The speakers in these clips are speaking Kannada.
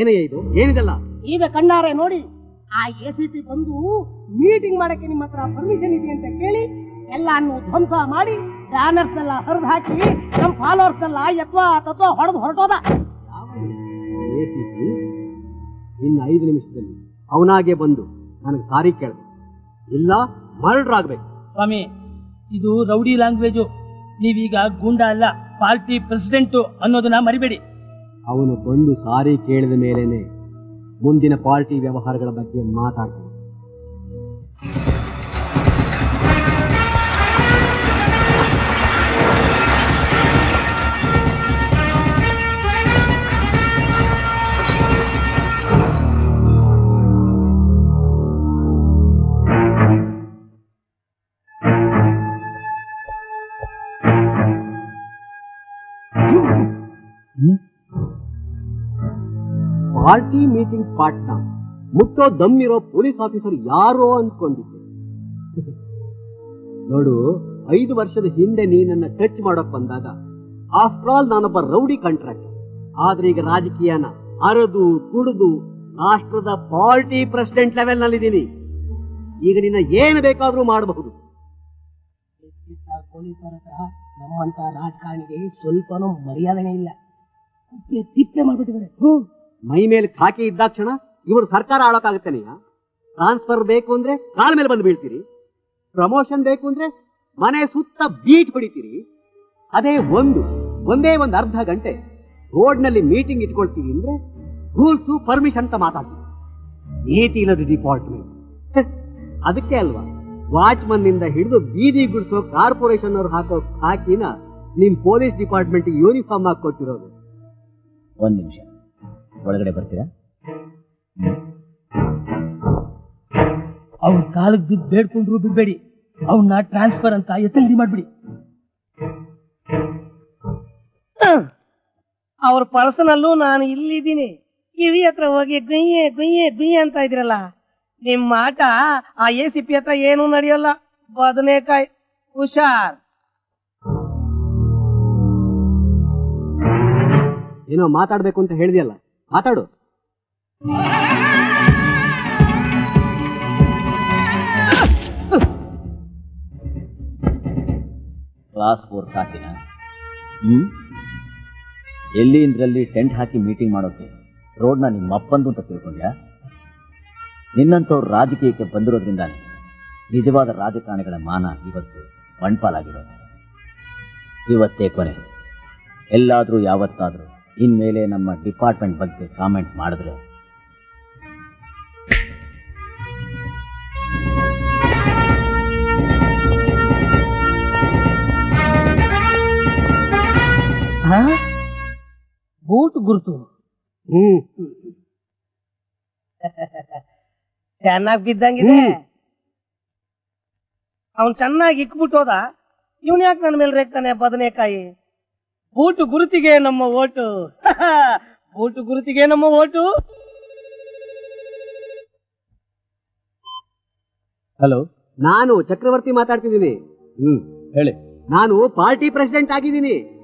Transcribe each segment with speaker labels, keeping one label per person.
Speaker 1: ಏನಯ್ಯ ಇದು? ಏನಿದೆಲ್ಲ?
Speaker 2: ಈಗ ಕಣ್ಣಾರೆ ನೋಡಿ. ಆ ಎ ಸಿ ಪಿ ಬಂದು ಮೀಟಿಂಗ್ ಮಾಡಕ್ಕೆ ನಿಮ್ಮ ಹತ್ರ ಪರ್ಮಿಷನ್ ಇದೆ ಅಂತ ಕೇಳಿ ಎಲ್ಲಾನು ಧ್ವಂಸ ಮಾಡಿ ಬ್ಯಾನರ್ಸ್ ಎಲ್ಲ ಹರಿದು ಹಾಕಿ ನಮ್ಮ ಫಾಲೋವರ್ಸ್ ಎಲ್ಲ ಯತ್ವ ತತ್ವ ಹೊಡೆದು ಹೊರಟೋದ.
Speaker 1: ಇನ್ನು ಐದು ನಿಮಿಷದಲ್ಲಿ ಅವನಾಗೆ ಬಂದು ನನಗೆ ಸಾರಿ ಕೇಳಬೇಕು ಇಲ್ಲ ಮರ್ಡರ್ ಆಗ್ಬೇಕು.
Speaker 3: ಸ್ವಾಮಿ ಇದು ರೌಡಿ ಲ್ಯಾಂಗ್ವೇಜು ನೀವೀಗ ಗೂಂಡ ಅಲ್ಲ ಪಾರ್ಟಿ ಪ್ರೆಸಿಡೆಂಟ್ ಅನ್ನೋದನ್ನ ಮರಿಬೇಡಿ.
Speaker 1: ಅವನು ಬಂದು ಸಾರಿ ಕೇಳಿದ ಮೇಲೇನೆ ಮುಂದಿನ ಪಾರ್ಟಿ ವ್ಯವಹಾರಗಳ ಬಗ್ಗೆ ಮಾತಾಡ್ತೀನಿ. ಪಾರ್ಟಿ ಮೀಟಿಂಗ್ ಸ್ಪಾಟ್ನ ಮುಟ್ಟೋ ದಮ್ಮಿರೋ ಪೊಲೀಸ್ ಆಫೀಸರ್ ಯಾರೋ ಅನ್ಕೊಂಡಿದ್ದೆ ನೋಡು, ಐದು ವರ್ಷದ ಹಿಂದೆ ನೀನನ್ನ ಟಚ್ ಮಾಡೋಕ್ ಬಂದಾಗ ಆಫ್ಟರ್ ಆಲ್ ನಾನೊಬ್ಬ ರೌಡಿ ಕಾಂಟ್ರಾಕ್ಟ್ ಆದ್ರೆ ಈಗ ರಾಜಕೀಯನ ಅರದು, ಕುಡಿದು, ರಾಷ್ಟ್ರದ ಪಾರ್ಟಿ ಪ್ರೆಸಿಡೆಂಟ್ ಲೆವೆಲ್ ನಲ್ಲಿದ್ದೀನಿ ಈಗ ನಿನ್ನ ಏನು ಬೇಕಾದ್ರೂ ಮಾಡಬಹುದು.
Speaker 2: ಪೊಲೀಸರ ನಮ್ಮಂತ ರಾಜಕಾರಣಿಗೆ ಸ್ವಲ್ಪನೂ ಮರ್ಯಾದೆ ಇಲ್ಲ. ತಿಪ್ಪೆ ಮಾಡ್ಬಿಟ್ಟಿದ್ದಾರೆ.
Speaker 1: ಮೈ ಮೇಲೆ ಖಾಕಿ ಇದ್ದಾಕ್ಷಣ ಇವರು ಸರ್ಕಾರ ಆಳೋಕ್ಕಾಗುತ್ತಾನೆಯ? ಟ್ರಾನ್ಸ್ಫರ್ ಬೇಕು ಅಂದ್ರೆ ಕಾಲ್ ಮೇಲೆ ಬಂದು ಬೀಳ್ತೀರಿ. ಪ್ರಮೋಷನ್ ಬೇಕು ಅಂದ್ರೆ ಮನೆ ಸುತ್ತ ಬೀಟ್ ಹೊಡಿತೀರಿ. ಅದೇ ಒಂದು, ಒಂದೇ ಒಂದು ಅರ್ಧ ಗಂಟೆ ರೋಡ್ನಲ್ಲಿ ಮೀಟಿಂಗ್ ಇಟ್ಕೊಳ್ತೀವಿ ಅಂದ್ರೆ ರೂಲ್ಸು ಪರ್ಮಿಷನ್ ಅಂತ ಮಾತಾಡ್ತೀವಿ ನೀತಿ ಇಲ್ಲದ ಡಿಪಾರ್ಟ್ಮೆಂಟ್ ಅದಕ್ಕೆ ಅಲ್ವಾ? ವಾಚ್ಮನ್ನಿಂದ ಹಿಡಿದು ಬೀದಿ ಗುಡಿಸೋ ಕಾರ್ಪೊರೇಷನ್ ಅವ್ರು ಹಾಕೋ ಹಾಕಿನ ನಿಮ್ ಪೊಲೀಸ್ ಡಿಪಾರ್ಟ್ಮೆಂಟ್ ಯೂನಿಫಾರ್ಮ್ ಹಾಕಿ ಕೊಟ್ಟಿರೋದು.
Speaker 4: ಒಂದ್ ನಿಮಿಷ. ಒಳಗಡೆ ಬರ್ತೀರಾ?
Speaker 3: ಅವ್ರ ಕಾಲಕ್ಕೆ ಬಿದ್ದು ಬೇಡ್ಕೊಂಡ್ರು ಬಿಡ್ಬೇಡಿ. ಅವನ್ನ ಟ್ರಾನ್ಸ್ಫರ್ ಅಂತ ಎತ್ತಂಗಡಿ ಮಾಡ್ಬಿಡಿ.
Speaker 2: ಅವ್ರ ಪರ್ಸನಲ್ಲೂ ನಾನು ಇಲ್ಲಿದ್ದೀನಿ. ಕಿವಿ ಹತ್ರ ಹೋಗಿ ಗುಯ್ಯೆ ಗುಯ್ಯೆ ಗುಯ್ಯೆ ಅಂತ ಇದ್ರಲ್ಲ ನಿಮ್ಮ ಆಟ ಆ ಎ ಸಿ ಪಿ ಹತ್ರ ಏನೂ ನಡೆಯೋಲ್ಲ. ಬದನೇಕಾಯಿ ಹುಷಾರ್.
Speaker 1: ಏನೋ ಮಾತಾಡ್ಬೇಕು ಅಂತ ಹೇಳಿದ್ಯಲ್ಲ? ಮಾತಾಡು.
Speaker 4: ಕ್ಲಾಸ್ ಫೋರ್ ಸಾಕಿನ ಹ್ಮ್? ಎಲ್ಲಿ ಇಂದ್ರಲ್ಲಿ ಟೆಂಟ್ ಹಾಕಿ ಮೀಟಿಂಗ್ ಮಾಡೋಕೆ ರೋಡ್ನ ನಿಮ್ಮ ಅಪ್ಪಂದು ಅಂತ ತಿಳ್ಕೊಂಡ್ಯಾ? ನಿನ್ನಂಥವ್ರು ರಾಜಕೀಯಕ್ಕೆ ಬಂದಿರೋದ್ರಿಂದ ನಿಜವಾದ ರಾಜಕಾರಣಿಗಳ ಮಾನ ಇವತ್ತು ಮಣ್ಪಾಲಾಗಿರೋದು. ಇವತ್ತೇ ಕೊನೆ. ಎಲ್ಲಾದರೂ ಯಾವತ್ತಾದರೂ ಇನ್ಮೇಲೆ ನಮ್ಮ ಡಿಪಾರ್ಟ್ಮೆಂಟ್ ಬಗ್ಗೆ ಕಾಮೆಂಟ್ ಮಾಡಿದ್ರೆ.
Speaker 2: ಬೂಟ್ ಗುರುತು.
Speaker 1: ಹ್ಮ್.
Speaker 2: ಚೆನ್ನಾಗಿ ಬಿದ್ದಂಗಿದೆ. ಅವನ್ ಚೆನ್ನಾಗಿ ಇಕ್ಬಿಟ್ಟು ಹೋದ ಇವನ್ ಯಾಕೆ ನನ್ನ ಮೇಲೆ ರೇಗ್ತಾನೆ ಬದನೆಕಾಯಿ? ಬೂಟು ಗುರುತಿಗೆ ನಮ್ಮ ಓಟು. ಬೂಟು ಗುರುತಿಗೆ ನಮ್ಮ ಓಟು.
Speaker 1: ಹಲೋ? ನಾನು ಚಕ್ರವರ್ತಿ ಮಾತಾಡ್ತಿದ್ದೀನಿ. ಹ್ಮ್.
Speaker 4: ಹೇಳಿ.
Speaker 1: ನಾನು ಪಾರ್ಟಿ ಪ್ರೆಸಿಡೆಂಟ್ ಆಗಿದ್ದೀನಿ.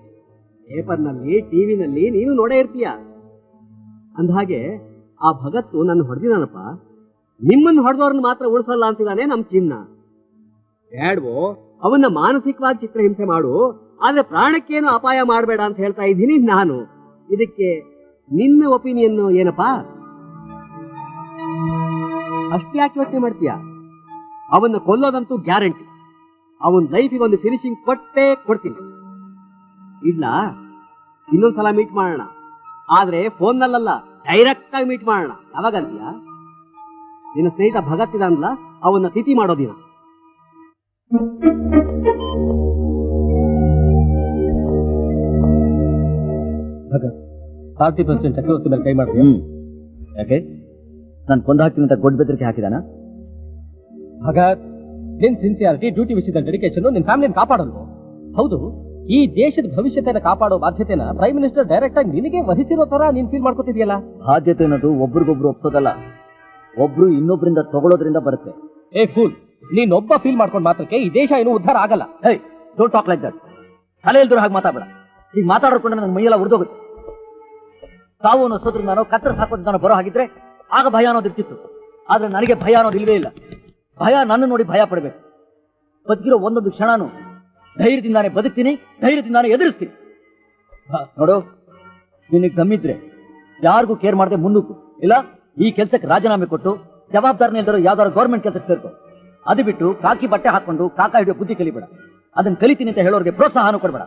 Speaker 1: ಪೇಪರ್ನಲ್ಲಿ ಟಿವಿನಲ್ಲಿ ನೀನು ನೋಡೇ ಇರ್ತೀಯ. ಅಂದಹಾಗೆ ಆ ಭಗತ್ತು ನನ್ನ ಹೊಡೆದಿದ್ದಾನಪ್ಪ ನಿಮ್ಮನ್ನು ಹೊಡೆದವ್ರನ್ನ ಮಾತ್ರ ಉಳಿಸಲ್ಲ ಅಂತಿದ್ದಾನೆ ನಮ್ ಚಿನ್ನ. ಬೇಡವೋ ಅವನ್ನ ಮಾನಸಿಕವಾಗಿ ಚಿತ್ರಹಿಂಸೆ ಮಾಡು. ಆದ್ರೆ ಪ್ರಾಣಕ್ಕೇನು ಅಪಾಯ ಮಾಡಬೇಡ ಅಂತ ಹೇಳ್ತಾ ಇದ್ದೀನಿ ನಾನು. ಇದಕ್ಕೆ ನಿನ್ನ ಒಪಿನಿಯನ್ ಏನಪ್ಪಾ? ಅಷ್ಟ್ಯಾಕೆ ಯೋಚನೆ ಮಾಡ್ತೀಯ? ಅವನ್ನ ಕೊಲ್ಲೋದಂತೂ ಗ್ಯಾರಂಟಿ. ಅವನ್ ಲೈಫಿಗೆ ಒಂದು ಫಿನಿಶಿಂಗ್ ಕೊಟ್ಟೇ ಕೊಡ್ತೀನಿ. ಇಲ್ಲ ಇನ್ನೊಂದ್ಸಲ ಮೀಟ್ ಮಾಡೋಣ. ಆದ್ರೆ ಫೋನ್ನಲ್ಲ ಡೈರೆಕ್ಟ್ ಆಗಿ ಮೀಟ್ ಮಾಡೋಣ. ಯಾವಾಗಂತೀಯ ನಿನ್ನ ಸ್ನೇಹಿತ ಭಗತ್ ಇದಾನಲ್ಲ, ಅವನ್ನ ತಿಥಿ ಮಾಡೋ ದಿನ
Speaker 3: ಪಾರ್ಟಿ ಪ್ರೆಸಿಡೆಂಟ್ ಚಕ್ರವರ್ತಿ ಮೇಲೆ ಕೈ ಮಾಡಿ
Speaker 4: ಹ್ಮ್. ಯಾಕೆ? ನಾನು ಕೊಂದು ಹಾಕ್ತೀನಿ ಅಂತ ಗೊಡ್ಡ ಬೆದರಿಕೆ ಹಾಕಿದಾನ?
Speaker 3: ಭಗತ್ ನಿನ್ ಸಿನ್ಸಿಯಾರಿಟಿ ಡ್ಯೂಟಿ ವಿಷಯದ ಡೆಡಿಕೇಶನ್ ನಿನ್ ಫ್ಯಾಮಿಲಿನ ಕಾಪಾಡಲ್ವೋ? ಹೌದು ಈ ದೇಶದ ಭವಿಷ್ಯತೆಯನ್ನು ಕಾಪಾಡೋ ಬಾಧ್ಯತೆನ ಪ್ರೈಮ್ ಮಿನಿಸ್ಟರ್ ಡೈರೆಕ್ಟ್ ಆಗಿ ನಿನಗೆ ವಹಿಸಿರೋ ತರ ನೀನ್ ಫೀಲ್ ಮಾಡ್ಕೋತಿದ್ಯಲ್ಲ?
Speaker 4: ಬಾಧ್ಯತೆ ಅನ್ನೋದು ಒಬ್ರಿಗೊಬ್ರು ಒಪ್ಸೋದಲ್ಲ. ಒಬ್ರು ಇನ್ನೊಬ್ರಿಂದ ತಗೊಳ್ಳೋದ್ರಿಂದ ಬರುತ್ತೆ.
Speaker 3: ಏ ಫೂಲ್ ನೀನೊಬ್ಬ ಫೀಲ್ ಮಾಡ್ಕೊಂಡ್ ಮಾತ್ರಕ್ಕೆ ಈ ದೇಶ ಏನು ಉದ್ಧಾರ ಆಗಲ್ಲ.
Speaker 4: Hey don't talk like that ತಲೆ ಇಲ್ದ್ರು ಹಾಗೆ ಮಾತಾಡಬೇಡ. ಈಗ ಮಾತಾಡಿಕೊಂಡ್ರೆ ನನ್ನ ಮೈಯೆಲ್ಲ ಉರಿದೋಗುತ್ತೆ. ಸಾವು ಅನ್ನೋ ನಾನು ಕತ್ತರ ಸಾಕೋದ್ರಿಂದಾನೋ ಬರೋ ಹಾಗಿದ್ರೆ ಆಗ ಭಯ ಅನ್ನೋದು ಇರ್ತಿತ್ತು. ಆದ್ರೆ ನನಗೆ ಭಯ ಅನ್ನೋದು ಇಲ್ಲವೇ ಇಲ್ಲ. ಭಯ ನನ್ನ ನೋಡಿ ಭಯ ಪಡಬೇಕು. ಬದುಕಿರೋ ಒಂದೊಂದು ಕ್ಷಣನು ಧೈರ್ಯದಿಂದಾನೇ ಬದುಕ್ತೀನಿ ಧೈರ್ಯದಿಂದಾನೇ ಎದುರಿಸ್ತೀನಿ. ನೋಡು, ನಿನಗೆ ಗಮ್ಮಿದ್ರೆ ಯಾರಿಗೂ ಕೇರ್ ಮಾಡದೆ ಮುನ್ನುಗ್ಗು. ಇಲ್ಲ, ಈ ಕೆಲಸಕ್ಕೆ ರಾಜೀನಾಮೆ ಕೊಟ್ಟು ಜವಾಬ್ದಾರಿನ ಇಲ್ದಿರೋ ಯಾವ್ದಾದ್ರು ಗೌರ್ಮೆಂಟ್ ಕೆಲಸಕ್ಕೆ ಸೇರ್ಕೊ. ಅದು ಬಿಟ್ಟು ಕಾಕಿ ಬಟ್ಟೆ ಹಾಕೊಂಡು ಕಾಕ ಹಿಡಿಯೋ ಬುದ್ಧಿ ಕಲಿಬೇಡ. ಅದನ್ನ ಕಲಿತೀನಿ ಅಂತ ಹೇಳೋರಿಗೆ ಪ್ರೋತ್ಸಾಹನೂ ಕೊಡಬೇಡ.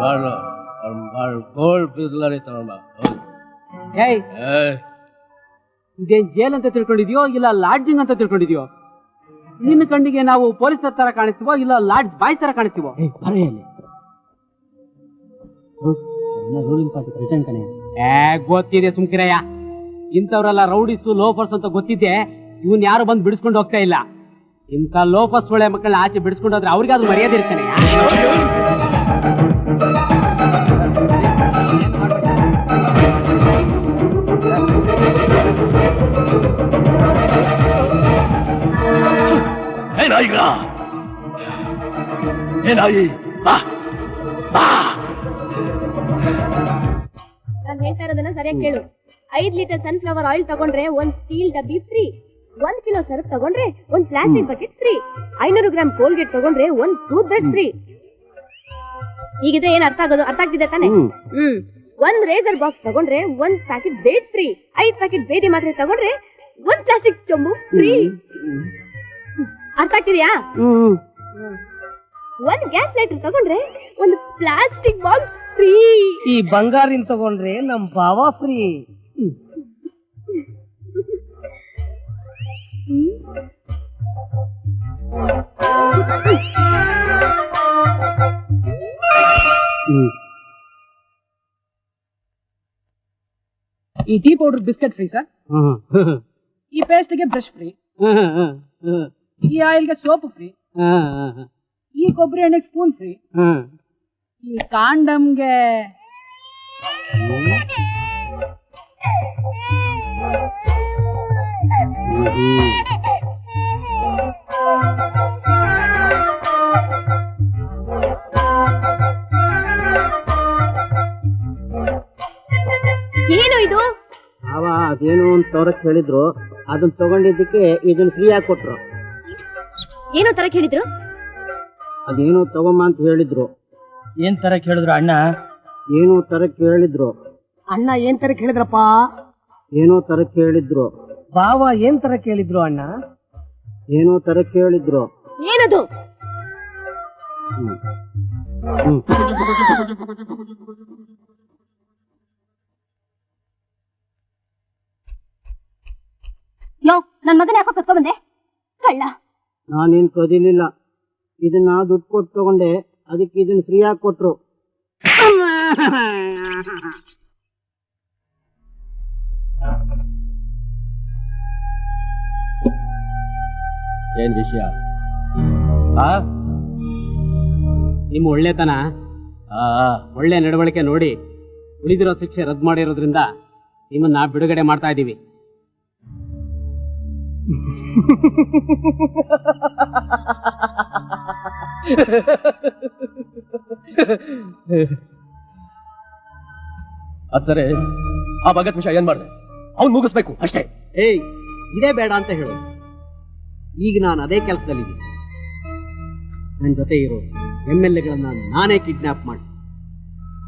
Speaker 5: ಬಾಳು ಬಾಳು ಕೋಲ್ಡ್ ಬಿಸ್ಲರಿ ತಗೊಂಡ
Speaker 1: ಏಯ್ ಇದೇನ್ ಜೇಲ್ ಅಂತ ತಿಳ್ಕೊಂಡಿದ್ಯೋ ಇಲ್ಲ ಲಾಡ್ಜಿಂಗ್ ಅಂತ ತಿಳ್ಕೊಂಡಿದ್ಯೋ? ನಿನ್ನ ಕಣ್ಣಿಗೆ ನಾವು ಪೊಲೀಸರ ತರ ಕಾಣಿಸ್ತೀವೋ ಇಲ್ಲ ಲಾಡ್ಜ್ ಬಾಯ್ ತರ ಕಾಣಿಸ್ತೀವೋ?
Speaker 3: ರೂಲಿಂಗ್ ಪಾರ್ಟಿ ಪ್ರೆಸಿಡೆಂಟ್ ಕಣೆ.
Speaker 1: ಏ ಗೊತ್ತಿದೆ ಸುಮ್ಕಿರಯ್ಯ. ಇಂಥವ್ರೆಲ್ಲ ರೌಡಿಸು ಲೋಫರ್ಸ್ ಅಂತ ಗೊತ್ತಿದ್ದೆ. ಇವನ್ ಯಾರು ಬಂದು ಬಿಡಿಸ್ಕೊಂಡು ಹೋಗ್ತಾ ಇಲ್ಲ. ಇಂಥ ಲೋಫರ್ಸ್ ಒಳ್ಳೆ ಮಕ್ಕಳನ್ನ ಆಚೆ ಬಿಡಿಸ್ಕೊಂಡು ಹೋದ್ರೆ ಅವ್ರಿಗಾದ್ರೂ ಮರ್ಯಾದೆ ಇರ್ತಾನೆ
Speaker 5: ಏನಾಯಿಗ ಏನಾಯಿ ಬಾ ಬಾ
Speaker 6: ನಾನು ಹೇಳ್ತಾ ಇರೋದನ್ನ ಸರಿಯಾಗಿ ಕೇಳು ಐದ್ ಲೀಟರ್ ಸನ್ಫ್ಲವರ್ ಆಯಿಲ್ ತಗೊಂಡ್ರೆ ಒಂದ್ ಸ್ಟೀಲ್ ಡಬ್ಬಿ ಫ್ರೀ ಒಂದ್ ಕಿಲೋ ಸರ್ಫ್ ತಗೊಂಡ್ರೆ ಒಂದ್ ಪ್ಲಾಸ್ಟಿಕ್ ಬಕೆಟ್ ಫ್ರೀ ಐನೂರು ಗ್ರಾಮ್ ಕೋಲ್ಗೇಟ್ ತಗೊಂಡ್ರೆ ಒಂದ್ ಟೂತ್ ಬ್ರಷ್ ಫ್ರೀ ಈಗಿದೆ ಏನ್ ಅರ್ಥ ಆಗೋದು? ಅರ್ಥ ಆಗ್ತಿದೆ ತಾನೆ? ಹ್ಮ್. ಒಂದ್ ರೇಜರ್ ಬಾಕ್ಸ್ ತಗೊಂಡ್ರೆ ಒಂದ್ ಪ್ಯಾಕೆಟ್ ಬೇಡ್ ಫ್ರೀ ಐದ್ ಪ್ಯಾಕೆಟ್ ಬೇಡಿ ಮಾತ್ರೆ ತಗೊಂಡ್ರೆ ಒಂದ್ ಪ್ಲಾಸ್ಟಿಕ್ ಚೊಂಬು ಫ್ರೀ ಅರ್ಥ ಆಗ್ತಿದ್ಯಾ? ಒಂದ್ ಗ್ಯಾಸ್ ಲೈಟರ್ ತಗೊಂಡ್ರೆ ಒಂದು ಪ್ಲಾಸ್ಟಿಕ್ ಬಾಕ್ಸ್ ಫ್ರೀ
Speaker 2: ಈ ಬಂಗಾರಿನ್ ತಗೊಂಡ್ರೆ ನಮ್ ಬಾವಾ ಫ್ರೀ ಈ tea powder biscuit free sir ಈ ಪೇಸ್ಟ್ಗೆ ಬ್ರಷ್ ಫ್ರೀ ಈ ಆಯಿಲ್ಗೆ ಸೋಪ್ ಫ್ರೀ ಈ ಕೊಬ್ಬರಿ ಎಣ್ಣೆ ಸ್ಪೂನ್ ಫ್ರೀ ಈ ಕಾಂಡಮ್ಗೆ
Speaker 6: ಏನು ಇದು?
Speaker 1: ಅವ ಅದೇನು ಅಂತ ತೋರಕ್ ಹೇಳಿದ್ರು. ಅದನ್ನ ತಗೊಂಡಿದ್ದಕ್ಕೆ ಇದನ್ನ ಫ್ರೀ ಆಗಿ ಕೊಟ್ರು.
Speaker 6: ಏನೋ ತರ ಕೇಳಿದ್ರು
Speaker 1: ಅದೇನು ತಗೊಮ್ಮ ಅಂತ ಹೇಳಿದ್ರು.
Speaker 3: ಏನ್ ತರ ಕೇಳಿದ್ರು ಅಣ್ಣ?
Speaker 1: ಏನೋ ತರ ಹೇಳಿದ್ರು.
Speaker 2: ಅಣ್ಣ ಏನ್ ತರ ಕೇಳಿದ್ರಪ್ಪ
Speaker 1: ಏನೋ ತರ ಹೇಳಿದ್ರು.
Speaker 2: ಬಾವ ಏನ್ ತರ ಕೇಳಿದ್ರು ಅಣ್ಣ?
Speaker 1: ಏನೋ ತರ ಕೇಳಿದ್ರು.
Speaker 6: ಏನದು? ಯೋ ನನ್ ಮಗನ ಯಾಕೋ ಕತ್ಕೊ ಬಂದೆ? ಕಳ್ಳ.
Speaker 1: ನಾನೇನ್ ಕದಿಲಿಲ್ಲ. ಇದನ್ನ ದುಡ್ಡು ಕೊಟ್ಟು ತಗೊಂಡೆ. ಅದಕ್ಕೆ ಇದನ್ನ ಫ್ರೀ ಆಗಿ ಕೊಟ್ರು.
Speaker 5: ಏನ್ ವಿಷಯ? ಆ?
Speaker 1: ನಿಮ್ಮ ಒಳ್ಳೆತನ. ಒಳ್ಳೆ ನಡವಳಿಕೆ ನೋಡಿ ಉಳಿದಿರೋ ಶಿಕ್ಷೆ ರದ್ದು ಮಾಡಿರೋದ್ರಿಂದ ನಿಮ್ಮನ್ನ ಬಿಡುಗಡೆ ಮಾಡ್ತಾ ಇದ್ದೀವಿ.
Speaker 5: ಅದ್ ಸರಿ. ಆ ಭಗತ್ ವಿಷಯ ಏನ್ ಮಾಡಿದೆ? ಅವ್ನು ಮುಗಿಸ್ಬೇಕು ಅಷ್ಟೇ.
Speaker 1: ಏಯ್ ಇದೇ ಬೇಡ ಅಂತ ಹೇಳು. ಈಗ ನಾನು ಅದೇ ಕೆಲಸದಲ್ಲಿದ್ದೀನಿ ನನ್ನ ಜೊತೆ ಇರೋ ಎಂ ಎಲ್ ಎಗಳನ್ನ ನಾನೇ ಕಿಡ್ನಾಪ್ ಮಾಡಿ,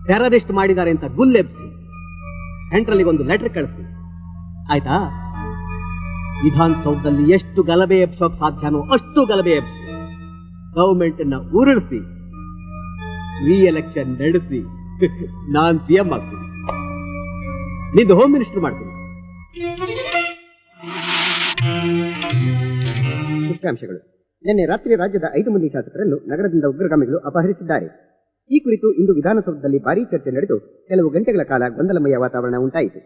Speaker 1: ಟೆರರಿಸ್ಟ್ ಮಾಡಿದ್ದಾರೆ ಅಂತ ಗುಲ್ಲೆಬ್ಸಿ, ಸೆಂಟ್ರಲ್ಲಿಗೆ ಒಂದು ಲೆಟರ್ ಕಳಿಸಿ ಆಯ್ತಾ? ವಿಧಾನಸೌಧದಲ್ಲಿ ಎಷ್ಟು ಗಲಭೆ ಎಬ್ಸೋಕ್ ಸಾಧ್ಯನೋ ಅಷ್ಟು ಗಲಭೆ ಎಬ್ಸಿ. ಗೌರ್ಮೆಂಟ್ ಅನ್ನ ಉರುಳಿಸಿ ರೀ ಎಲೆಕ್ಷನ್ ನಡೆಸಿ, ನಾನ್ ಸಿಎಂ ಆಗ್ತೀನಿ. ನಿಂದು ಹೋಮ್ ಮಿನಿಸ್ಟರ್ ಮಾಡ್ತೀನಿ.
Speaker 7: ಮುಖ್ಯಾಂಶಗಳು ನಿನ್ನೆ ರಾತ್ರಿ ರಾಜ್ಯದ ಐದು ಮಂದಿ ಶಾಸಕರನ್ನು ನಗರದಿಂದ ಉಗ್ರಗಾಮಿಗಳು ಅಪಹರಿಸಿದ್ದಾರೆ. ಈ ಕುರಿತು ಇಂದು ವಿಧಾನಸೌಧದಲ್ಲಿ ಭಾರೀ ಚರ್ಚೆ ನಡೆದು ಕೆಲವು ಗಂಟೆಗಳ ಕಾಲ ಗೊಂದಲಮಯ ವಾತಾವರಣ ಉಂಟಾಯಿತು.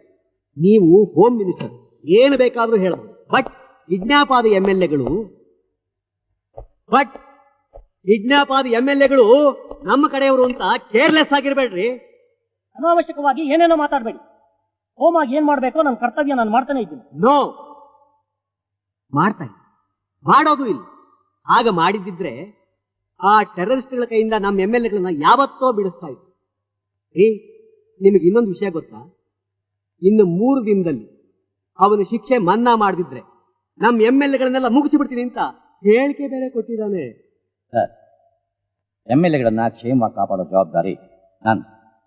Speaker 1: ನೀವು ಹೋಮ್ ಮಿನಿಸ್ಟರ್ ಏನು ಬೇಕಾದರೂ ಹೇಳಬಹುದು. ಬಟ್ ವಿಜ್ಞಾಪಾದ ಎಂ ಎಲ್ ಎಗಳು ಬಟ್ ವಿಜ್ಞಾಪಾದ ಎಂ ಎಲ್ ಎಗಳು ನಮ್ಮ ಕಡೆಯವರು ಅಂತ ಕೇರ್ಲೆಸ್ ಆಗಿರ್ಬೇಡ್ರಿ.
Speaker 3: ಅನಾವಶ್ಯಕವಾಗಿ ಏನೇನೋ ಮಾತಾಡಬೇಡಿ. ಹೋಮಾಗಿ ಏನ್ ಮಾಡ್ಬೇಕೋ ನನ್ನ ಕರ್ತವ್ಯ ನಾನು ಮಾಡ್ತಾನೆ ಇದ್ದೀನಿ.
Speaker 1: ನೋ ಮಾಡ್ತಾ ಮಾಡೋದು ಇಲ್ಲ. ಆಗ ಮಾಡಿದ್ದಿದ್ರೆ ಆ ಟೆರರಿಸ್ಟ್ಗಳ ಕೈಯಿಂದ ನಮ್ಮ ಎಂ ಎಲ್ ಎಗಳನ್ನ ಯಾವತ್ತೋ ಬಿಡಿಸ್ತಾ ಇದ್ರು. ಏ ನಿಮಗೆ ಇನ್ನೊಂದು ವಿಷಯ ಗೊತ್ತಾ? ಇನ್ನು ಮೂರು ದಿನದಲ್ಲಿ ಅವನು ಶಿಕ್ಷೆ ಮನ್ನಾ ಮಾಡದಿದ್ರೆ ನಮ್ಮ ಎಂ ಎಲ್ ಎಗಳನ್ನೆಲ್ಲ ಮುಗಿಸಿ ಬಿಡ್ತೀನಿ ಅಂತ ಹೇಳಿಕೆ ಬೇರೆ ಕೊಟ್ಟಿದ್ದಾನೆ.
Speaker 4: ಎಂ ಎಲ್ ಎಗಳನ್ನ ಕ್ಷೇಮ ಕಾಪಾಡೋ ಜವಾಬ್ದಾರಿ ನಾನು.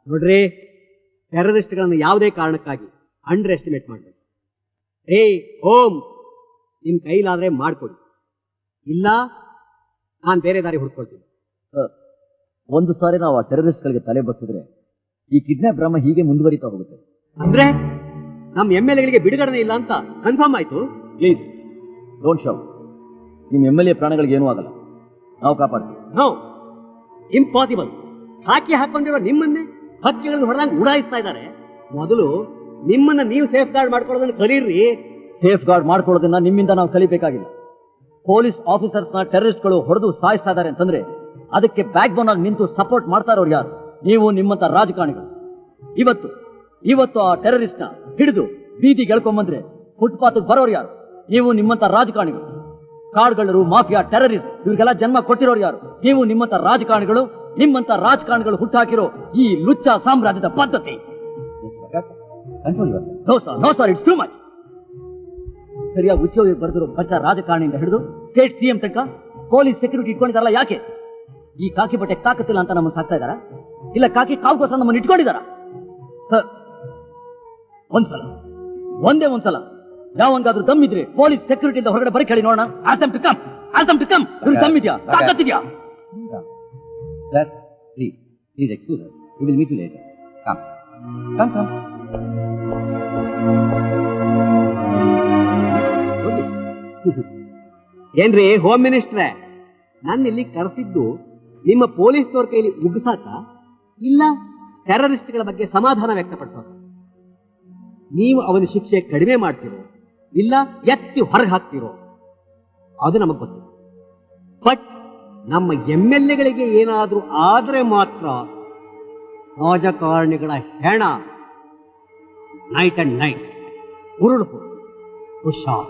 Speaker 1: ನೋಡ್ರಿ ಟೆರರಿಸ್ಟ್ಗಳನ್ನು ಯಾವುದೇ ಕಾರಣಕ್ಕಾಗಿ ಅಂಡರ್ ಎಸ್ಟಿಮೇಟ್ ಮಾಡಬೇಕು ಏ ಓಂ ನಿಮ್ ಕೈಲಾದ್ರೆ ಮಾಡ್ಕೊಡಿ. ಇಲ್ಲ ನಾನು ಬೇರೆ ದಾರಿ ಹುಡ್ಕೊಳ್ತೀನಿ.
Speaker 4: ಒಂದು ಸಾರಿ ನಾವು ಆ ಟೆರರಿಸ್ಟ್ಗಳಿಗೆ ತಲೆ ಬಸಿದ್ರೆ ಈ ಕಿಡ್ನಾಪ್ ಡ್ರಾಮ ಹೀಗೆ ಮುಂದುವರಿತಾ ಹೋಗುತ್ತೆ.
Speaker 1: ಅಂದ್ರೆ ನಮ್ಮ ಎಂ ಎಲ್ ಎಗಳಿಗೆ ಬಿಡುಗಡೆ ಇಲ್ಲ ಅಂತ ಕನ್ಫರ್ಮ್ ಆಯ್ತು?
Speaker 4: ಪ್ಲೀಸ್ ಡೋಂಟ್ ಶೌಟ್ ನಿಮ್ಮ ಎಂ ಎಲ್ ಎ ಪ್ರಾಣಗಳಿಗೆ ಏನೂ ಆಗಲ್ಲ. ನಾವು ಕಾಪಾಡ್ತೀವಿ.
Speaker 1: ನೋ ಇಂಪಾಸಿಬಲ್ ಹಾಕಿ ಹಾಕೊಂಡಿರೋ ನಿಮ್ಮನ್ನೇ ಹಕ್ಕಿಗಳನ್ನು ಹೊಡೆದಂಗೆ ಉಡಾಯಿಸ್ತಾ ಇದ್ದಾರೆ. ಮೊದಲು ನಿಮ್ಮನ್ನ ನೀವು ಸೇಫ್ ಗಾರ್ಡ್ ಮಾಡ್ಕೊಳ್ಳೋದನ್ನ ಕಲೀರಿ.
Speaker 4: ಸೇಫ್ ಗಾರ್ಡ್ ಮಾಡ್ಕೊಳ್ಳೋದನ್ನ ನಿಮ್ಮಿಂದ ನಾವು ಕಲಿಬೇಕಾಗಿಲ್ಲ. ಪೊಲೀಸ್ ಆಫೀಸರ್ಸ್ನ ಟೆರರಿಸ್ಟ್ಗಳು ಹೊಡೆದು ಸಾಯಿಸ್ತಾ ಇದ್ದಾರೆ ಅಂತಂದ್ರೆ ಅದಕ್ಕೆ ಬ್ಯಾಕ್ ಬೋನ್ ಆಗಿ ನಿಂತು ಸಪೋರ್ಟ್ ಮಾಡ್ತಾ ಇರೋರು ಯಾರು? ನೀವು ನಿಮ್ಮಂತ ರಾಜಕಾರಣಿಗಳು. ಇವತ್ತು ಇವತ್ತು ಆ ಟೆರರಿಸ್ಟ್ನ ಹಿಡಿದು ಬೀದಿಗೆ ಎಳ್ಕೊಂಬಂದ್ರೆ ಫುಟ್ಪಾತ್ ಬರೋರು ಯಾರು? ನೀವು ನಿಮ್ಮಂತ ರಾಜಕಾರಣಿಗಳು. ಕಾಡ್ಗಳರು ಮಾಫಿಯಾ ಟೆರರಿಸ್ಟ್ ಇವ್ರಿಗೆಲ್ಲ ಜನ್ಮ ಕೊಟ್ಟಿರೋರು ಯಾರು? ನೀವು ನಿಮ್ಮಂತ ರಾಜಕಾರಣಿಗಳು ನಿಮ್ಮಂತ ರಾಜಕಾರಣಿಗಳು ಹುಟ್ಟಾಕಿರೋ ಈ ಲುಚ್ಚ ಸಾಮ್ರಾಜ್ಯದ ಪದ್ಧತಿ. ನೋ ನೋ ಸರಿಯಾಗಿ ಉದ್ಯೋಗ ಬರೆದಿರೋ ಬಚ್ಚ ರಾಜಕಾರಣಿಯಿಂದ ಹಿಡಿದು ಸ್ಟೇಟ್ ಸಿಎಂ ತನಕ ಪೊಲೀಸ್ ಸೆಕ್ಯೂರಿಟಿ ಇಟ್ಕೊಂಡಿದಾರಲ್ಲ ಯಾಕೆ? ಈ ಕಾಕಿ ಬಟ್ಟೆ ಕಾಕತ್ತಿಲ್ಲ ಅಂತ ನಮ್ಮನ್ನು ಸಾಕ್ತಾ ಇದಾರ ಇಲ್ಲ ಕಾಕಿ ಕಾವುಗೋಸ್ಕರ ನಮ್ಮನ್ನು ಇಟ್ಕೊಂಡಿದಾರ ಸರ್ ಒಂದ್ಸಲ. ಒಂದೇ ಒಂದ್ಸಲ. ಯಾವಂಗಾದ್ರೂ ಇದ್ರೆ ಪೊಲೀಸ್ ಸೆಕ್ಯೂರಿಟಿ ಇಂದ ಹೊರಗಡೆ ಬರೀ ಕೇಳಿ ನೋಡೋಣ. Awesome to come awesome to come ಇವ್ರಿಗೆ ದಮ್ಮಿದ್ಯಾ ತಾಕತ್ತಿದ್ಯಾ sir please please excuse you will meet you later come come come
Speaker 1: ಏನ್ರಿ ಹೋಮ್ ಮಿನಿಸ್ಟ್ರೆ ನನ್ನ ಇಲ್ಲಿ ಕರೆಸಿದ್ದು, ನಿಮ್ಮ ಪೊಲೀಸ್ನವ್ರ ಕೈಲಿ ಉಗ್ಸಾಕ ಇಲ್ಲ ಟೆರರಿಸ್ಟ್ಗಳ ಬಗ್ಗೆ ಸಮಾಧಾನ ವ್ಯಕ್ತಪಡಿಸೋಕ? ನೀವು ಅವನ ಶಿಕ್ಷೆ ಕಡಿಮೆ ಮಾಡ್ತಿರೋ, ಇಲ್ಲ ಎತ್ತಿ ಹೊರಗೆ ಹಾಕ್ತಿರೋ? ಅದು ನಮಗೆ ಗೊತ್ತು. ಬಟ್ ನಮ್ಮ ಎಂ ಎಲ್ ಎಗಳಿಗೆ ಏನಾದ್ರೂ ಆದ್ರೆ ಮಾತ್ರ ರಾಜಕಾರಣಿಗಳ ಹೆಣ ನೈಟ್ ಅಂಡ್ ನೈಟ್ ಉರುಳು ಹುಷಾರ್.